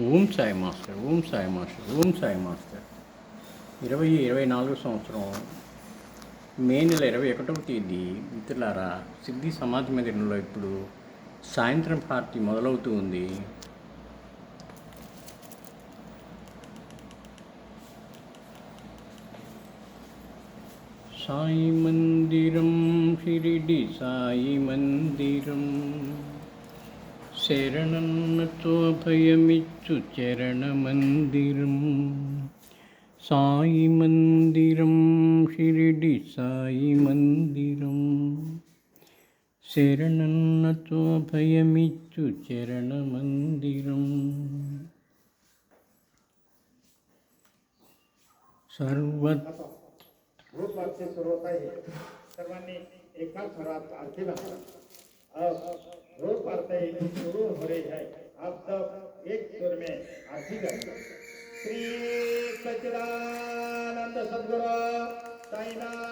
Om Sai master Om Sai master Om Sai master. ఇరవై ఇరవై నాలుగు సంవత్సరం మే నెల ఇరవై ఒకటవ తేదీ మిత్రులారా సిద్ధి సమాధి మందిరంలో ఇప్పుడు సాయంత్రం పార్టీ మొదలవుతూ ఉంది. సాయి మందిరం షిరిడి సాయి మందిరం. शरणं त्वभयमिच्छु चरणमन्दिरं साई मन्दिरं शिरडि साई मन्दिरं शरणं त्वभयमिच्छु चरणमन्दिरम् सर्वत्र सर्वांनी एकाच अब रूप ही शुरू हो रही है। अब सब एक सुर में आरती करें श्री सचिदानंद सदगुरु, साईनाथ